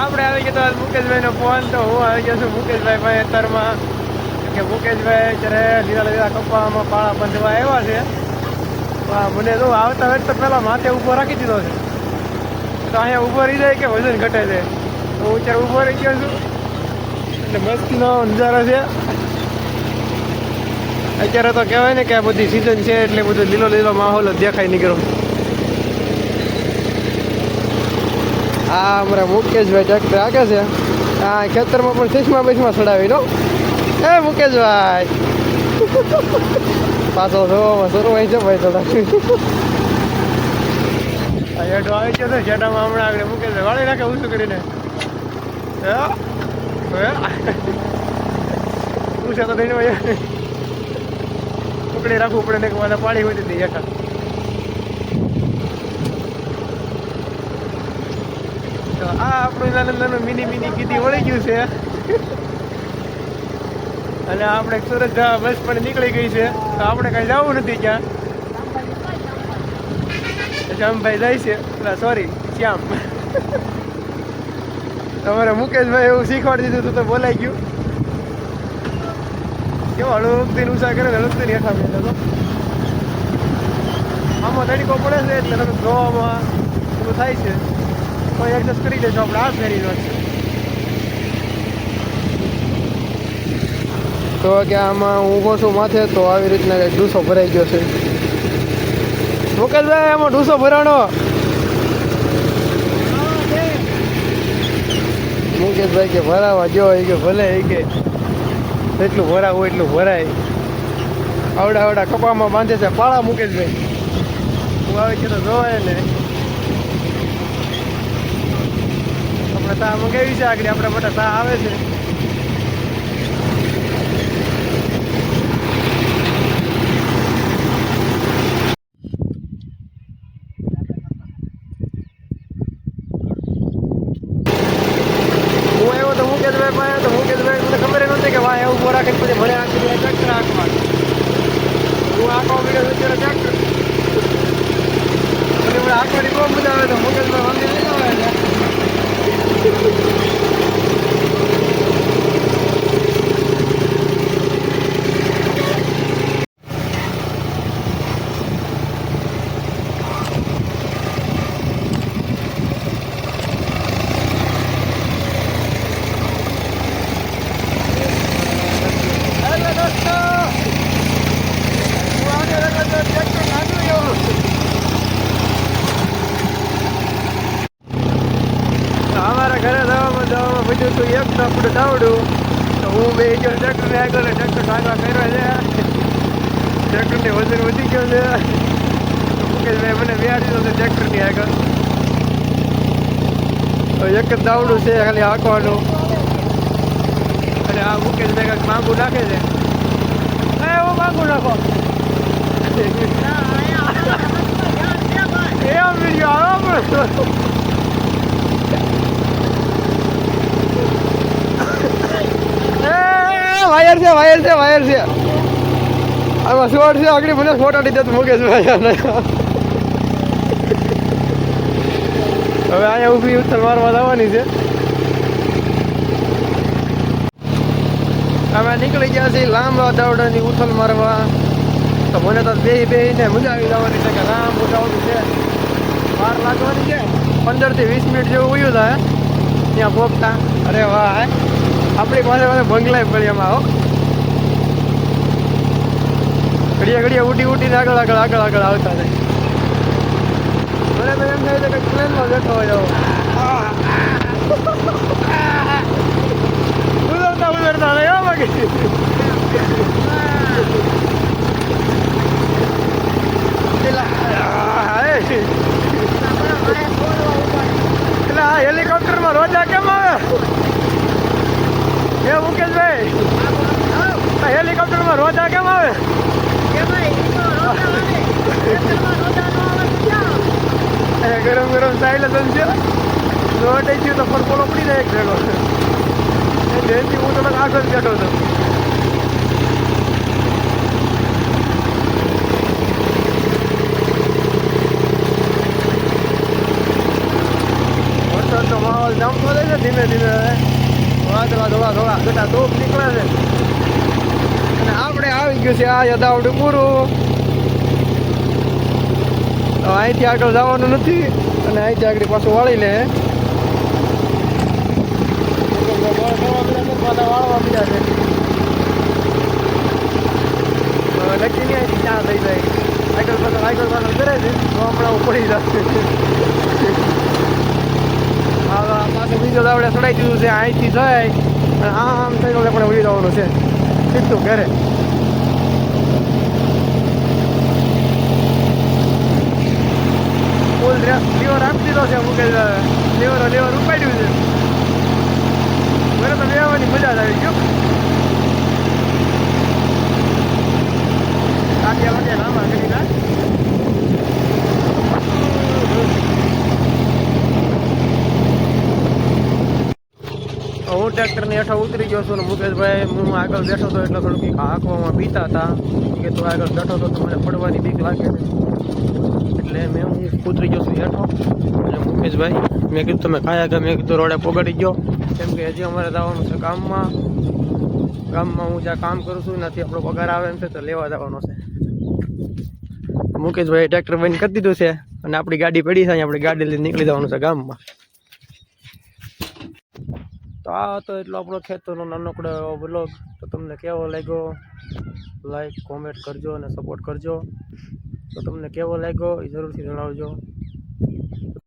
આપણે આવી ગયો તો મુકેશભાઈ નો ફોન તો હું આવી ગયો છું. મુકેશભાઈ ભાઈ અત્યારમાં કે મુકેશભાઈ અત્યારે લીલા લીલા કપ્પામાં પાળા બંધવા આવ્યા છે. મને તો આવતા હોય તો પહેલાં માથે ઊભો રાખી દીધો છે. તો અહીંયા ઊભો રહી જાય કે વજન ઘટે છે? તો હું અત્યારે ઊભો રહી ગયો છું. એટલે મસ્તીનો નજારો છે. અત્યારે તો કહેવાય ને કે આ બધી સિઝન છે એટલે બધું લીલો લીલો માહોલ જ દેખાય નીકળો આ અમારા મુકેશભાઈ ટ્રેક્ટર આગે છે. આ ખેતરમાં પણ સીસમાં બીસમાં ચડાવી લો. એ મુકેશભાઈ. પાછો જોવામાં શરૂ છે ભાઈ થોડા હેઠો આવી ગયો છે જેટામાં હમણાં આગળ મુકેશભાઈ વાળી નાખે ઊંચું કરીને? ઊંચા તો ભાઈ પકડી રાખવું પડે ને કે મને પાણી હોય દીધી હેઠા. તો આ આપણું નાનું નાનું મિની મિની કીધી વળી ગયું છે. અને આપણે સુરત જવા બસ પણ નીકળી ગઈ છે. તો આપણે કઈ જવું નથી ક્યાં શ્યામભાઈ જાય છે. સોરી શ્યામ. તમારે મુકેશભાઈ એવું શીખવાડી દીધું તું તો બોલાઈ ગયું. કેવો હળુકથી ઉષા કરે હળુકથી હેઠા મેં તો આમાં તડીકો પડે છે એટલે જોવામાં એવું થાય છે. કોઈ એડજસ્ટ કરી લેજો, આપણે આ ફેરી છે. તો કે આમાં ઊભો છું માથે, તો આવી રીતના કંઈક ડૂસો ભરાઈ ગયો છે. મુકેશભાઈ, આમાં ડૂસો ભરાણો. મુકેશભાઈ કે ભરાવા જો એ કે ભલે એ કે જેટલું ભરાવું એટલું ભરાય. આવડા આવડા કપામાં બાંધે છે. પાળા મુકેશભાઈ. હું આવે છે તો જોવાય ને. આપણે તા મંગાવી છે આગળ? આપણા માટે તા આવે છે. તો તો આખી દિવસ ટ્રેક્ટર આંકવા હું આંકવા મળ્યો બધું તું એક તો આપણું દાવડું તો હું બે ગયો ટ્રેક્ટરને આગળ ને ટ્રેક્ટર ટાંગા કર્યો છે. ટ્રેક્ટરની વજન વધી ગયો છે. તો મુકેશભાઈ મને વ્યાજ દીધો છે ટ્રેક્ટરની આગળ. તો એક જ દાવડું છે ખાલી હાંકવાનું. અને આ મુકેશભાઈ કાંઈક માંગુ નાખે છે. એ હું માંગુ નાખો. એમ વીડિયો આવો પણ એ, વાયર વાયર છે વાયર છે. આમાં શોર્ટ છે, આગળ મને ફોટા લીધા તો મુકેશ ભાઈ હવે અહીંયા ઊભી ઉત્તર મારવા જવાની છે. અમે નીકળી ગયા છીએ લાંબા દાવડાની ઉથલ મારવા. તો મને તો બે બે ને મજા આવી જવાની છે કે લાંબુ દાવડું છે. વાર લાગવાની છે. પંદરથી વીસ મિનિટ જેવું ઉયું થાય ત્યાં પહોંચતા અરે વાહ. આપણી પાસે પાસે બંગલાય પડી એમાં, હો. ઘડિયા ઘડિયા ઉડી ઉડીને આગળ આગળ આગળ આગળ આવતા થાય બરાબર એમ થાય છે કે પ્લેનમાં બેઠો હોય ઉતરતા નહીં હો બાકી. હેલિકોપ્ટરમાં રોજા કેમ આવે? એ મુકેશભાઈ હેલિકોપ્ટરમાં રોજા કેમ આવે? ગરમ ગરમ સાઈલ છે. લોટ ગયું તો ફરફોલો પડી જાય એક ભેગો જેથી હું તો આગળ બેઠો હતો વરસાદનો માહોલ જામતો જાય છે ધીમે ધીમે હવે. ધોળા થોડા ઘટા ધૂપ નીકળે છે. અને આપણે આવી ગયું છે આ યદાવડું પૂરું અહીંથી આગળ જવાનું નથી અને અહીંથી આગળ પાછું વાળી લે. નક્કી નહીં અહીંથી ક્યાં થઈ જાય. આગળ પાછળ આગળ પાછળ કરે છે. તો હમણાં હું પડી જશે હા પાછું બીજો દાવડે ચડાઈ દીધું છે. અહીંથી જાય. અને આમ થઈ ગયો આપણે ઉડી જવાનું છે. સીધું ઘરે. ફૂલ લીવર આપી દીધો છે મુકેશ લીવર લીવર ઉપાડ્યું છે. મને તો લેવાની મજા જ આવી ગયો. કાઢ્યા માટે લાંબા કરી ના હું ટ્રેક્ટરની હેઠળ ઉતરી ગયો છું ને મુકેશભાઈ, હું આગળ બેઠો હતો એટલે થોડુંક હાંકવામાં પીતા હતા. કે તું આગળ બેઠો હતો તો મને પડવાની બીક લાગે છે. એટલે મેં હું કૂતરી ગયો છું, હેઠો. અને મુકેશભાઈ, મેં કીધું, તમે કાયા ગયા? મેં કીધું, રોડે પોગડી ગયો. કેમ કે હજી અમારે જવાનું છે ગામમાં. ગામમાં હું જ્યાં કામ કરું છું, એનાથી આપણો પગાર આવે એમ છે, તો લેવા જવાનો છે. મુકેશભાઈ ટ્રેક્ટર બંધ કરી દીધું છે, અને આપણી ગાડી પડી છે આપણી ગાડી લઈને નીકળી જવાનું છે ગામમાં. તો આ હતો એટલો આપણો ખેતરનો નાનકડો બ્લોગ તો તમને કેવો લાગ્યો? લાઈક કોમેન્ટ કરજો અને સપોર્ટ કરજો. તો તમને કેવો લાગ્યો એ જરૂરથી જણાવજો